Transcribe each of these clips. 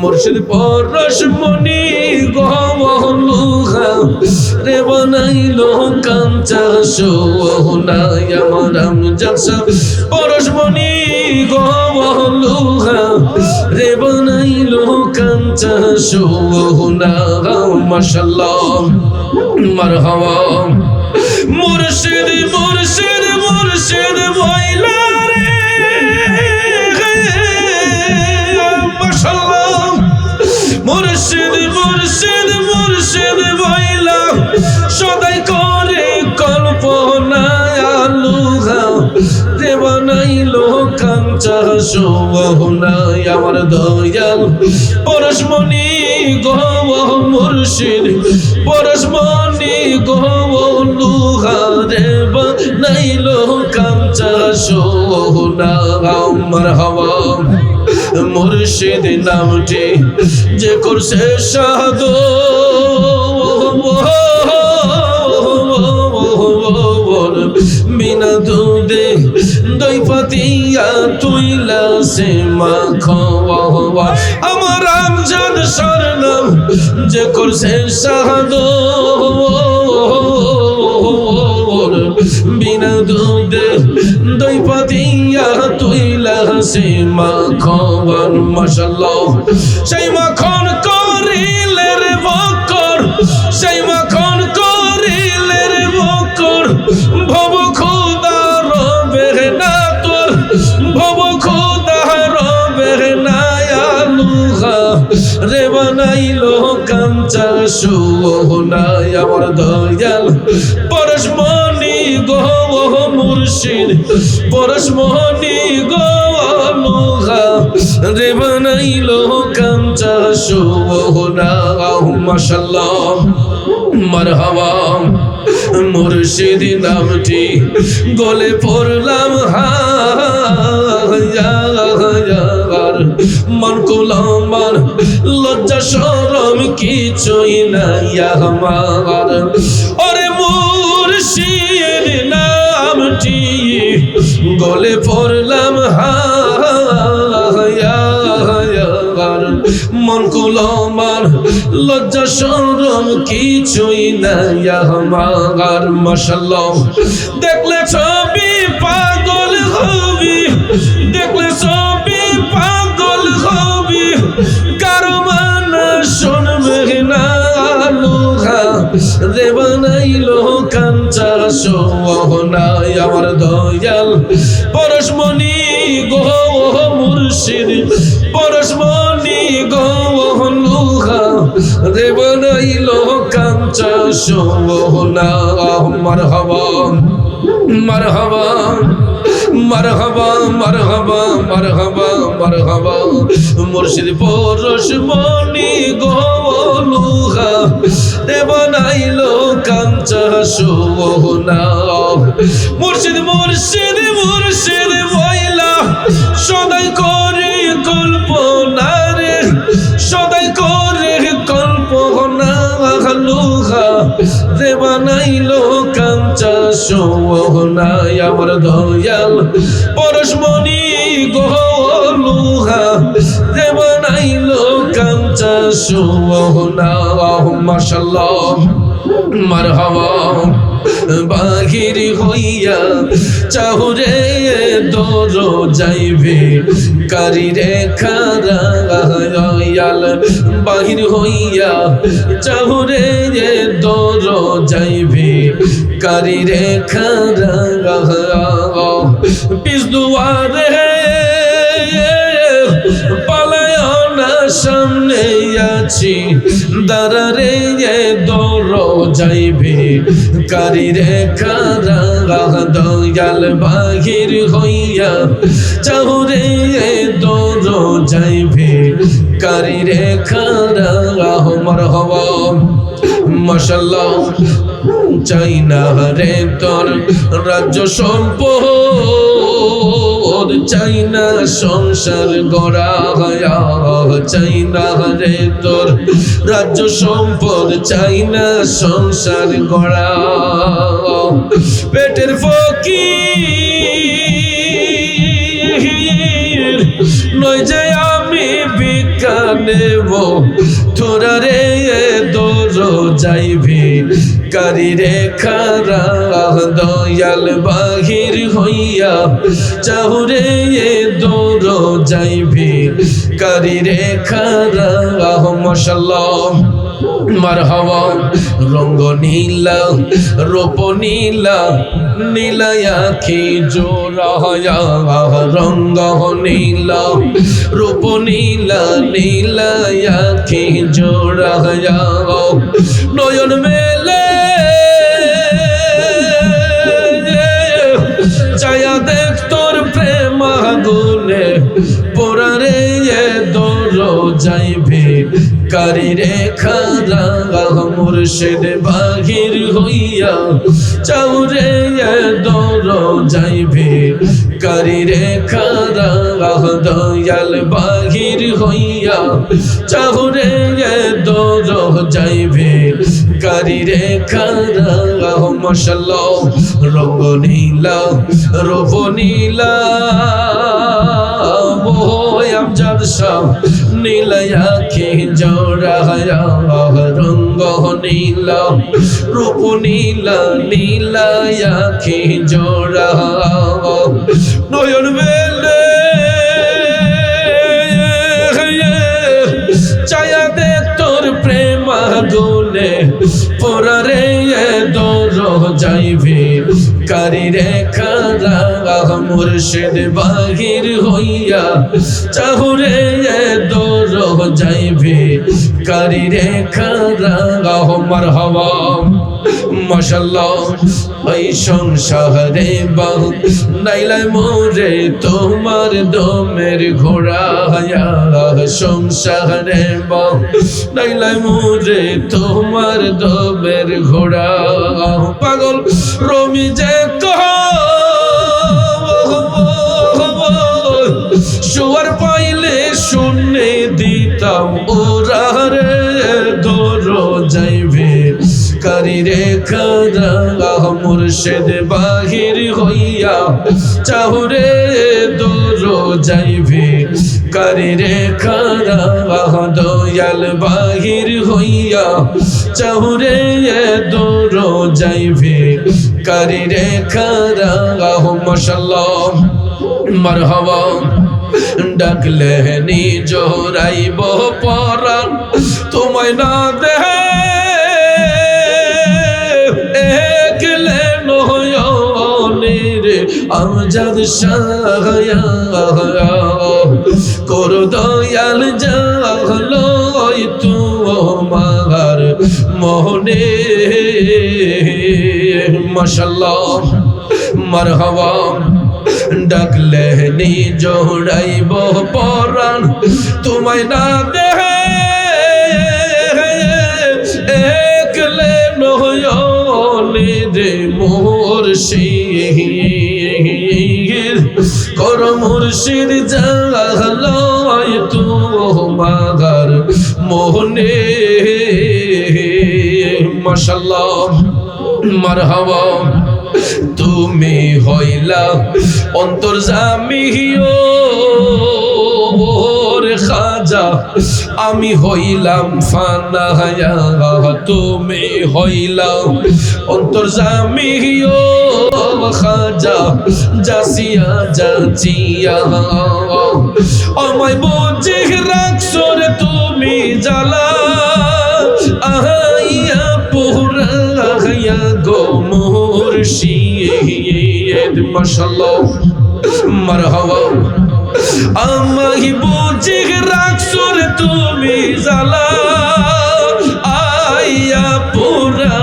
মুর্শিদ পরশ মনি গহলুহা রে বানাইলো কাঞ্চা সোহনাই আমার আমজাসা পরশ মনি গহলুহা রে বানাইলো কাঞ্চা সোহনা মাশাল্লাহ, মারহাবা। মুর্শিদ মুর্শিদ মুর্শিদ বইলা সদাই করে কল্পনা আলুহা রে বানাইলো কাঞ্চা সোহনাই আমার দয়াল। পরশমণি গহ মুর্শিদ, পরশমণি গহ লুহা রে বানাইলো কাঞ্চা সোহনা আমার হওয়া। মুর্শিদ নামটি যে করছে সাধ। বিনা দুধে আমার আমজাদ শরণম যে করছে সাধ বিনা দুধে দই পাতিয়া তুইলা সে মাখন মাশাল্লাহ সেই রে বানাইলো কাঞ্চা সোহনাই আমার দয়াল। পরশমণি গো মুর্শিদ। পরশমণি গো লুহা রে বানাইলো কাঞ্চা সোহনা মাশাল্লাহ মারহাবা, মুর্শিদ নামটি গলে পড়লাম হায়ার মন কুলামান লজ্জা শরম কিছুই নাই আমার। ওরে মুর্শিদ নামটি গলে পড়লাম হায়ার মন কুলামান লজ্জা শরম কিছুই নাই আমার মাশাল্লাহ দেখলে ছবি পাগল হবি মুর্শিদ পরশ মনি গোলুহা রে মুর্শিদ মুর্শিদ মুর্শিদ সদাই লুহা রে বানাইলো কাঞ্চা সোহনাই আমার দয়াল। পরশমণি গোলুহা যে বানাইলো কাঞ্চা সোহনা মাশাল্লাহ মারহাবা। বাহির হইয়া চাহুরে দোর যাইবে কারিরে খারায়াল বাহির হইয়া চাহুরে দোর যাইবে কারিরে খারা পিস দুয়ারে সামনে আছি। দাঁড়ারে দৌড় যাইবে কারিরে খারা দয়াল বাহির হইয়া চাহুরে দৌড় যাইবে কারিরে খারা মর হওয়া মাশাল্লাহ চাই না রে তোর রাজ্য সম্পদ। চাই না সংসার গড়া চাই না রে তোর রাজ্য সম্পদ। চাই না সংসার গড়া। পেটের ফকির, নয় যে আমি ভিক্ষা তোরা রে দোর যাইবি। কারি রে খারা, দয়াল বাহির হইয়া চাহুরে দোর যাইবি। কারি রে খারা, মশাল্লাহ। মারহাবা, রঙ্গ নীলা, রূপ নীলা, নীলায়া কি জোড়ায়া রঙ্গ নীলা, রূপ নীলা, নীলায়া কি জোড়ায়া নয়ন মেলে চায়া দেখ তোর প্রেম আগুনে পোড়ারে দর যাইবে কারি রে খারা মুর্শিদ বাহির হইয়া চাউরে দর যাইবে কারি রে খারা দয়াল বাহির হইয়া চাউরে দর যাইবে কারি রে খারা মশাল্লাহ রঙ্গ নীলা রূপ নীলা। আমজাদ শাহ নীলয়া কি জোড়ায়া রঙ্গ নীলা রূপ নীলা নীলায়া কি জোড়া নয়ন বেলে চায়া দে তোর প্রেম গুনে পরারে দর যাইবে। কারি রে খারা মুর্শিদ বাহির হইয়া চাহুরে দোর যাইবে। কারি রে খারা মার হওয়া সংসারে বাহ নাইলাই মোরে তোমার দমের ঘোড়া সংসারে বাহ নাইলাই মোরে তোমার দমের ঘোড়া। পাগল রমি যে কহ শোয়ার পাইলে শুনে দিতাম ওরা কারি রে খারা মুর্শিদ বাহির হইয়া চাহুরে দৌড় যাইবে। কারি রে খারা দয়াল বাহির হইয়া চাহুরে দৌড় যাইবে। কারি রে খারা মশাল্লাহ মারহাবা, ডাকলে নি জোরাইব পরাণ। তোমায় না দেহে আমজাদ শাহয়া কর দয়াল জাহলো তোমার মোহনে মশাল্লাহ, মারহাবা। ডাকলে নি জোড়াইব পরাণ। তোমায় না দেহে একলে নয়নে রে মোর কর মুর্শিদ জাহালয় তোমার মোহনে। মাশাল্লাহ মারহাবা। তুমি হইলা অন্তর জামিও রে খাজা আমি হইলাম ফানা তুমি হইলা অন্তর জামিও খাজা, জাসিয়া জাচিয়া আমায় বুঝে তুমি জ্বালা, আহাইয়া পুরা হইয়া গো মুর্শিদ মাশাল্লাহ মারহাবা। আমায় বুঝে রাখছো তুমি জ্বালা। আইয়া পুরা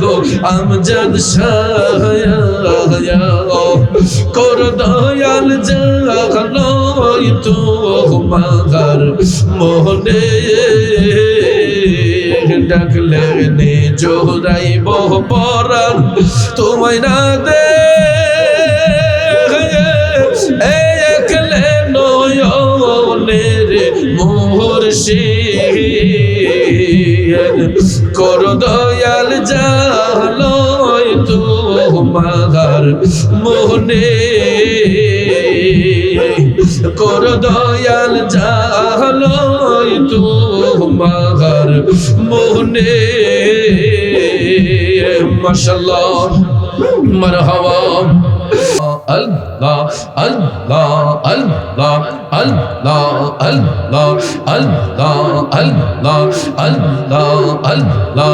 গো, আমজাদ শাহয়া কর দয়াল জাগলয় তো মাগার মোহনে ডাকলে নে জোরাইব পরাণ, তোমায় না দে কর দয়াল জালয় তোমার মোহনে কর দয়াল জালয় তোমার মোহনে মাশাল্লাহ মারহাবা। আল্লাহ আল্লাহ আল্লাহ। আল্লাহ আল্লাহ আল্লাহ আল্লাহ আল্লাহ আল্লাহ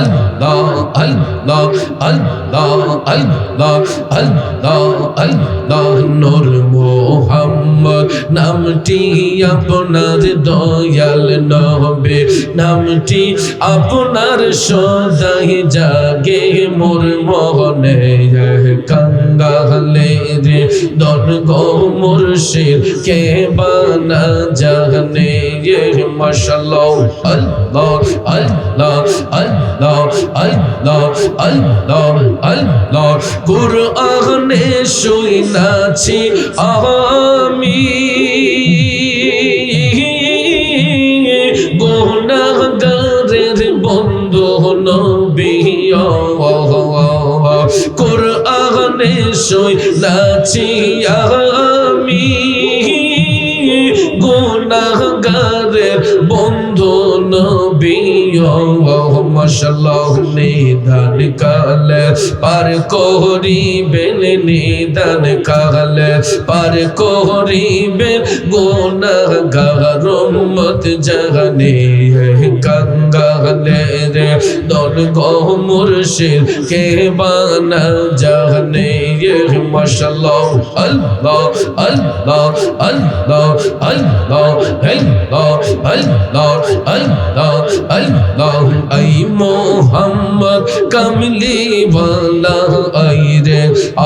আল্লাহ আল্লাহ আল্লাহ আল্লাহ আল্লাহ আল্লাহ নূর মোহাম্মদ নামটি আপনার দয়াল নবে নামটি আপনার সদাই জাগে মোর মোহনে কাঙ্গালে রে দন গো মুর্শিদ কে বানা জানে রে মাশাআল্লাহ আল্লাহ আল্লাহ আল্লাহ আল্লাহ আল্লাহ আল্লাহ। কুরআনে শুনাছি আমি অবশ্যই নাচি আমি। গুণাগারের বন্ধু নিধান কালে পার কোহরি বেল নিধান কালে পার কোহরি বেল গুণাগার মত জানে কঙ্গালে রে দল গো মুর্শিদ, কে বানা জানে মশাল্লাহ, আল্লাহ আল্লাহ আল্লাহ আল্লাহ আল্লাহ আল্লাহ আল্লাহ আল্লাহ, আই মোহাম্মদ কামলি ওয়ালা আই রে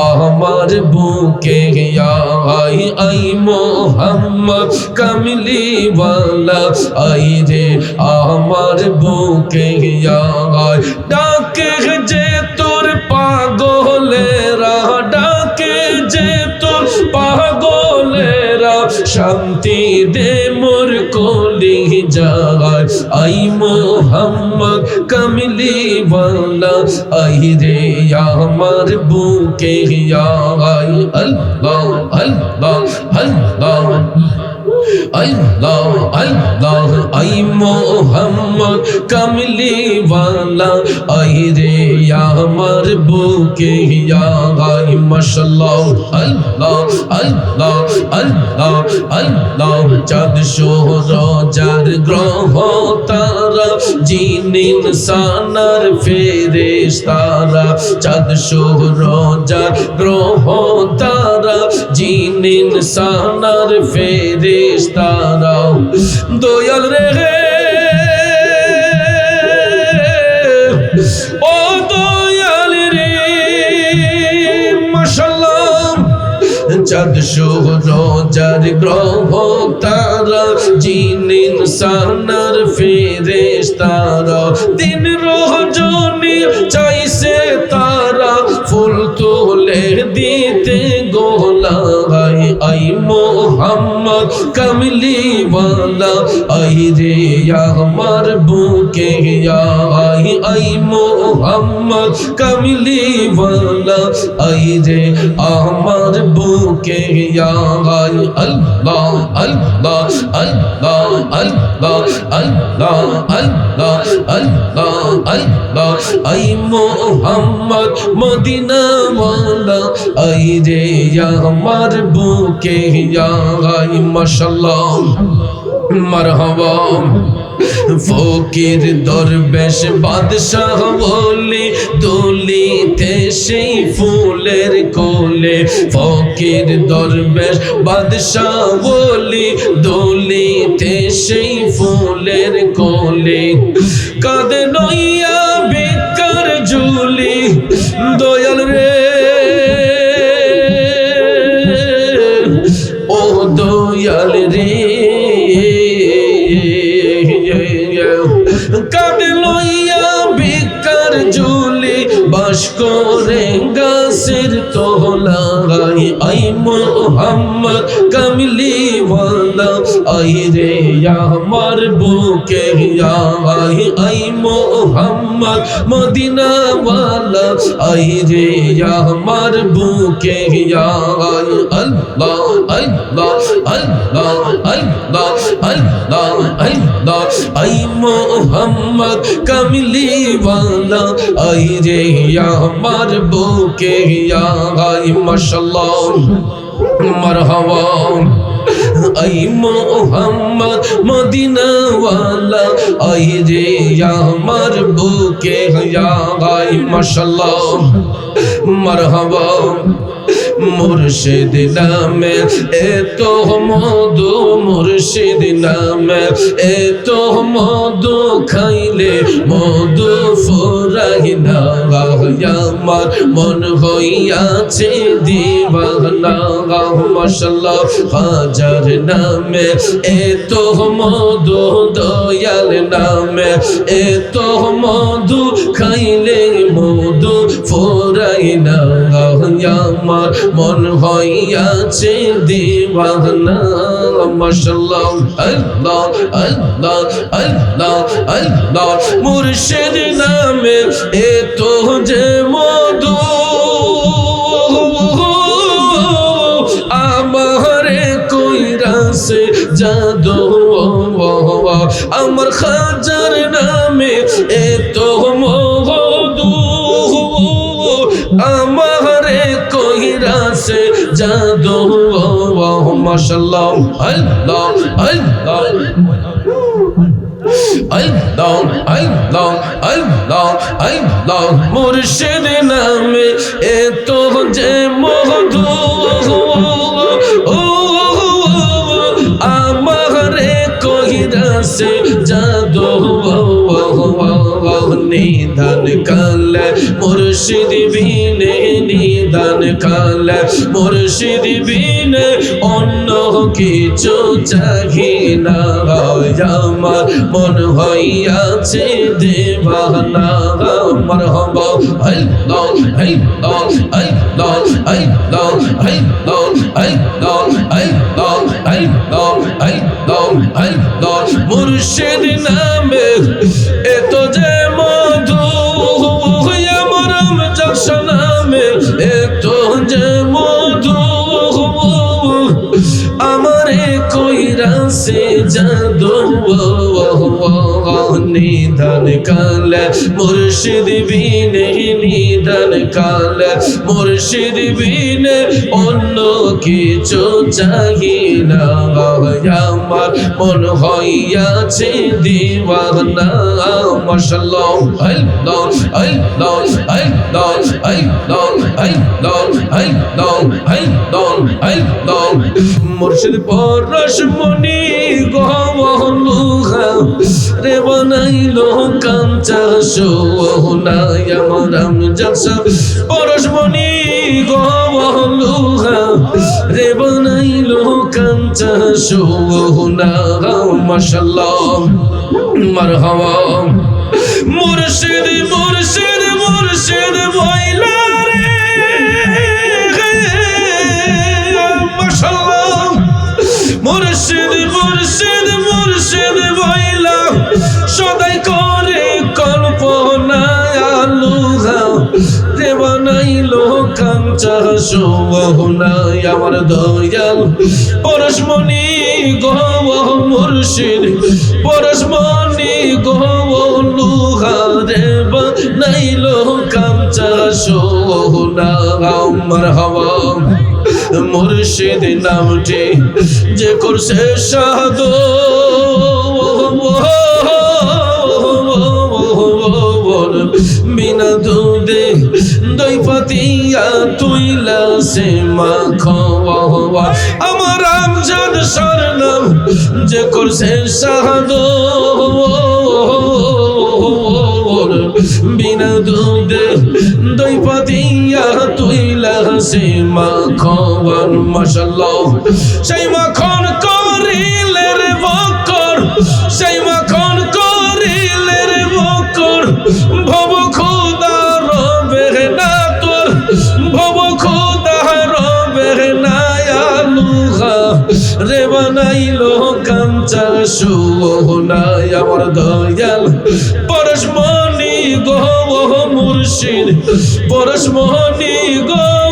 আমার বুকে আই আই মোহাম্মদ কামলি ওয়ালা আই রে আমার বুকে আই ডাকে যে তোর পাগলেরা, ডাকে যে তোর পাগলেরা, শান্তি দে মোর কলি যায়। আই মোহাম্মদ কামলি ওয়ালা আই রে আমার বুকে আই আল্লাহ আল্লাহ আল্লাহ। আল্লাহ আল্লাহ, আই মোহাম্মদ কামলি ওয়ালা আই রে আমার বুকে আই মাশাল্লাহ, আল্লাহ আল্লাহ আল্লাহ আল্লাহ, চাঁদ সোহরাজার গ্রহ তারা, জিন ইনসানার ফেরেশতারা, চাঁদ সোহরাজার গ্রহ তারা, জিন ইনসানার ফেরেশতারা দয়াল রে ও দয়াল রে মাশাআল্লাহ চাঁদ সূরজার গ্রহ, তারা জিন, ইনসানার ফেরেশতারা দিন রজনী চাইছে তারা, ফুল তুলে দিতে মোহাম্মদ কমলি ওয়ালা আই রে আমার বুকে, আই আই মোহাম্মদ কমলি ওয়ালা আই রে আমার বুকে, আই, আল্লাহ আল্লাহ আল্লাহ আল্লাহ আল্লাহ আল্লাহ আল্লাহ আল্লাহ। আই মোহাম্মদ মদিনা ওয়ালা আই রে আমার বুকে আই মাশাআল্লাহ। মারহাবা। ফকির দরবেশ বাদশাহ বলি, দুলিতে সেই ফুলের কোলে। ফকির দরবেশ বাদশাহ বলি, দুলিতে সেই ফুলের কোলে। কাঁদে নইয়া বেকার ঝুলি, দয়াল রে আই মোহাম্মদ কামলি ওয়ালা আই রে আমার বুকে আই আই মোহাম্মদ মদিনা ওয়ালা আই রে আমার বুকে আই আল্লাহ আল্লাহ আল্লাহ আল্লাহ। আল্লাহ আল্লাহ, আই মোহাম্মদ কামলি ওয়ালা, আই রে আমার বুকে আই মাশাআল্লাহ, মারহাবা, আই মোহাম্মদ মদিনা ওয়ালা, আই রে আমার বুকে আই মাশাআল্লাহ, মারহাবা মুর্শিদ নামে এত মধু মুর্শিদ নামে এত মধু খাইলে মধু ফুরাই না আমার মন হইয়াছে দিবানা, মশাল্লাহ, হাজার নামে এত মধু দয়াল নামে এত মধু খাইলে মধু ফোরাই না আমার মন হইয়াছে দিবানা। মাশাল্লাহ আল্লাহ আল্লাহ আল্লাহ আল্লাহ, মুর্শিদ নামে এত যে মধু। আমারে কইরাছে জাদু। আমার খাজার মাশাল্লাহ আল্লাহ আল্লাহ। আল্লাহ আল্লাহ আল্লাহ আল্লাহ। মুর্শিদ নামে এত যে মধু আমারে কহিরাছে জাদু। নিধান কাল কাল মুর্শিদ বিনে অন্য কিছু চাহি না আমার মন হইয়াছে দেবানা, আমার হব আল্লাহ আল্লাহ আল্লাহ আল্লাহ আল্লাহ আল্লাহ আল্লাহ আল্লাহ আল্লাহ আল্লাহ মুর্শিদ নামে এত যে সে জাদু নিধান কাল মুর্শিদ বিনে নিধান কাল মুর্শিদ বিনে অন্য কিছু চাহি না আমার মন হইয়াছে দিওয়ানা মাশাআল্লাহ আল্লাহ আল্লাহ আল্লাহ আল্লাহ আল্লাহ আল্লাহ আল্লাহ আল্লাহ মুর্শিদ পরশমণি রে বানাইল কাঞ্চা সোহনায় আমার জাসা পরশমণি গহলুহা রে বানাইল কাঞ্চা সোহনা মাশাল্লাহ মারহাবা। মুর্শিদ মুর্শিদ মুর্শিদ মুর্শিদ মুর্শিদ মুর্শিদ মুর্শিদ বইলা। সদাই করে কল্পনা আলুহা রে বানাইলো কাঞ্চা সোহনাই আমার দয়াল। পরশমণি গহ মুর্শিদ, পরশমণি গহ লুহা রে বানাইলো কাঞ্চা সোহনা আমার হওয়া মুর্শিদ নামটি যে করছে সাদ বিনা দুধে দই পাতিয়া তুইলা সে মাখওয়া আমার আমজাদ সরনাম যে করছে সাদ বিনা দুধে সেই মাখন মশাল্লাহ সেই মাখন করিলে রে বকর সেই মাখন করিলে রে বকর ভব খোদা রবে না তোর ভব খোদা রবে না আলুহা রে বানাইলো কাঞ্চা সুহনায় আমার দয়াল পরশ মনি গো মুর্শিদ পরশ মনি গো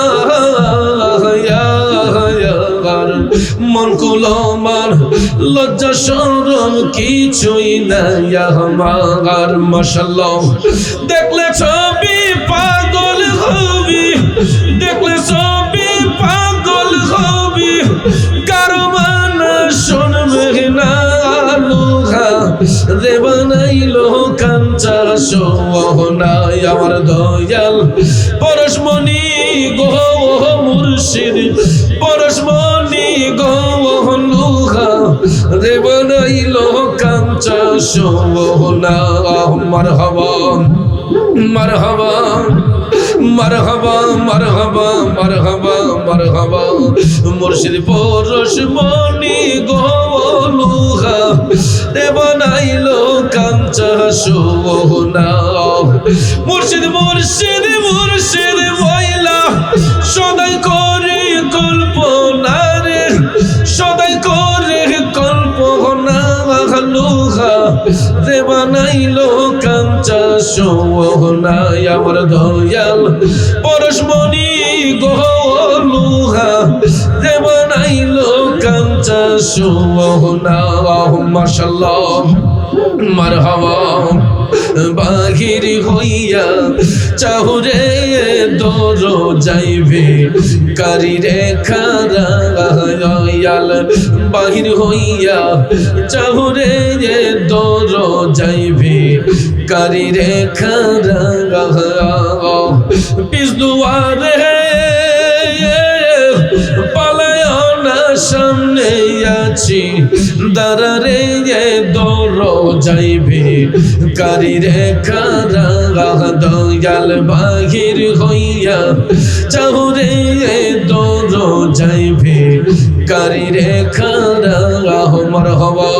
মন কুলামান লজ্জা সরম কিছুই নাই আমার মাশাল্লাহ দেখলে ছবি পাগল হবি, দেখলে ছবি পাগল হবি। কারও মানা শুনবে না রে বানাইলো কাঞ্চা সোহনাই আমার দয়াল। মুর্শিদ পরশ মনি গোলুহা রে বানাইলো কাঞ্চা সোহনা মুর্শিদ মুর্শিদ মুর্শিদ রে বানাইলো কাঞ্চা সোহনাই আমার দয়াল। পরশমণি গোহলুহা রে বানাইলো কাঞ্চা সোহনা মাশাল্লাহ মারহাবা। বাহির হইয়া চাহুরে দর যাইবে। কারিরে খারায়াল বাহির হইয়া চাহুরে দর যাইবে। কারিরে খারা পিছদুয়ারে আছি দাঁড়ারে দর যাইবে কারিরে খারা দয়াল বাহির হইয়া চাহুরে দর যাইবে কারিরে খারা মর হবা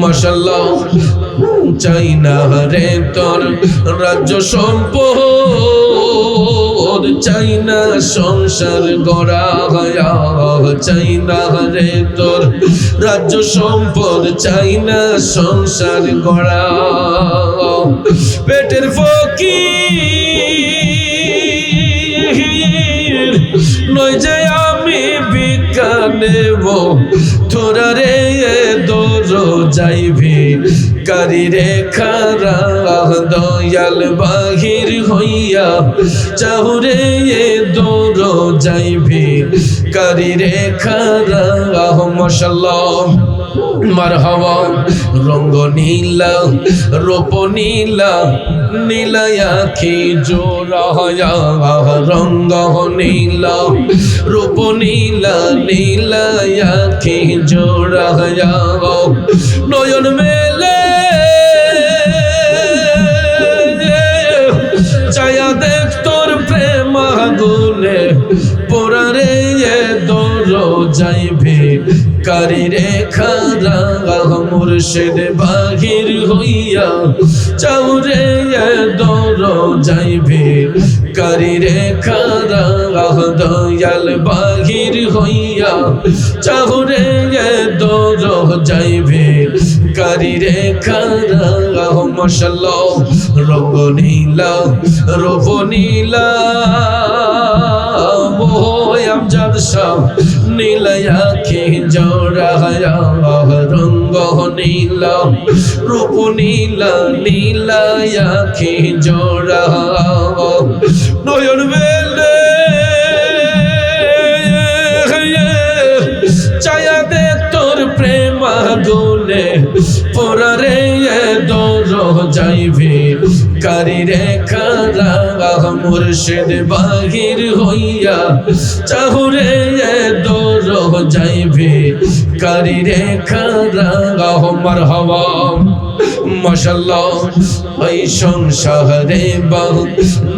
মশাল্লাহ চাই না রে তোর রাজ্য সম্পদ। চাই না, সংসার গড়া চাই না রে তোর রাজ্য সম্পদ, চাই না সংসার গড়া। পেটের ফকির, নয় যে আমি ভিক্ষা নেব, তোরা রে দোর যাইবি কারি রে খারা দয়াল বাহির হইয়া চাহুরে দোর যাইবি। কারি রে খারা মশাল্লাহ মারহাবা, রঙ্গ নীলা, রূপ নীলা, নীলায়া খি জোড়া রঙ্গ নীলা, রূপ নীলা, নীলায়া খি জোড়া নয়ন মেলে পোড়ারে দর যাইবে কারি রে খারা মুর্শিদ বাহির হইয়া। চাউরে দর যাইবে কারি রে খারা দয়াল বাহির হইয়া। চাউরে দর যাইবে কারি রে খারা মশাল্লাহ রঙ্গ নীলা রূপ নীলা। মোহ আমজাদ শাহ নীলয়া খে জোড়া রঙ্গ নীলা রূপ নীলা নীলায়া খে জোড়া নয়ন বেলে চায়া দে তোর প্রেম দোর দৌড় যাইবে। কারি রেখা মুর্শিদ বাহির হইয়া চাহুরে দোর যাইবে। কারি রেখা মার হওয়া। মশাল্লাহ, ওই সংসারে বাহু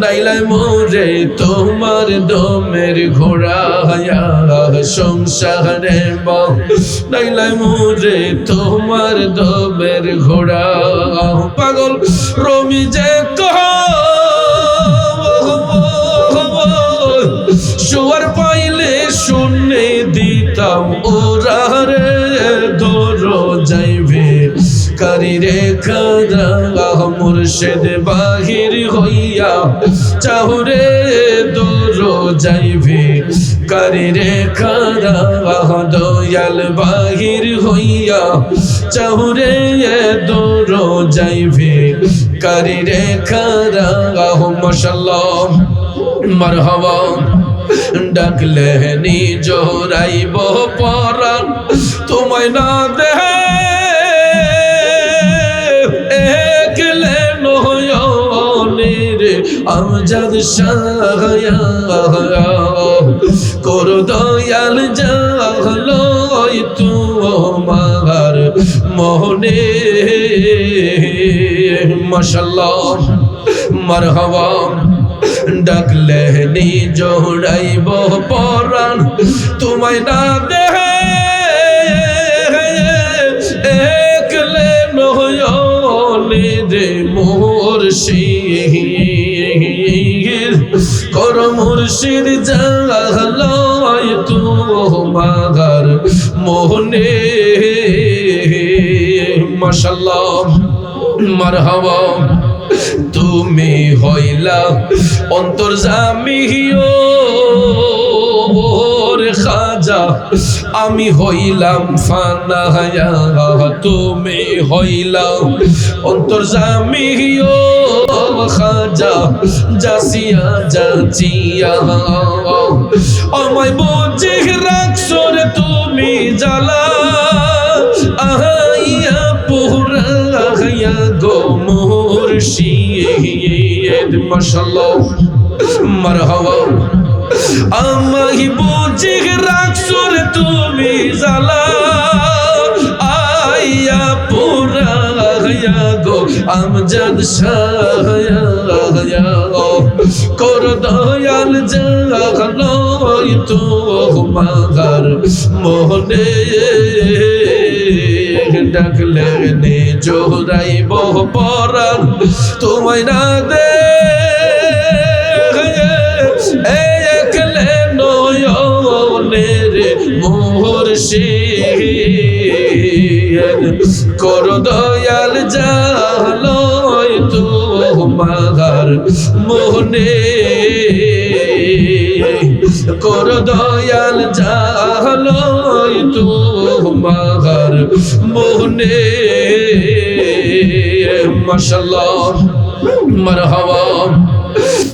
নাইলাই মোরে তোমার দমের ঘোড়া সংসারে বাহু নাইলাই মোরে তোমার দমের ঘোড়া। পাগল রমি যে কারি মুর্শিদ বাহির হইয়া চাহুরে দৌড় যাইবে। কারি রেখা দয়াল বাহির হইয়া চাহুরে দৌড় যাইবে। কারি রেখা মশাল্লাহ, মারহাবা, ডাকলে নিজরাইব পরাণ। তোমায় না দেহে আমজাদ শাহয়া কর দয়াল জাহলয় তোমার মোহনে। মাশাল্লাহ মারহাবা, ডাকলে নিজরাইব পরাণ, তোমায় না দেহে। একলে নয়নে মোর শির কর মুর্শিদ জাহলয় তোমার মোহনে। মাশাল্লাহ মারহাবা। তুমি হইলা অন্তর জামিও রে খাজা আমি হইলাম ফানা তুমি হইলা অন্তর জামিও খাজা, জাসিয়া যাচিয়া আমায় বুঝে রাখছো রে তুমি জ্বালা। আহাইয়া পুরা হইয়া গো মুর্শিদ, মাশাল্লাহ। মারহাবা। আমাহি বুঝে রাখছো রে তুমি জ্বালা। আইয়া পুরা গো, আমজাদ শাহয়া কর দয়াল জাগলয় তো মাগার মোহনে ডাকলে নে জোরাইব পরাণ। তোমায় না দে কর দয়াল জালয় তো মাগার মোহনে কর দয়াল জালয় তো মাগার মোহনে মাশাল্লাহ মারহাবা।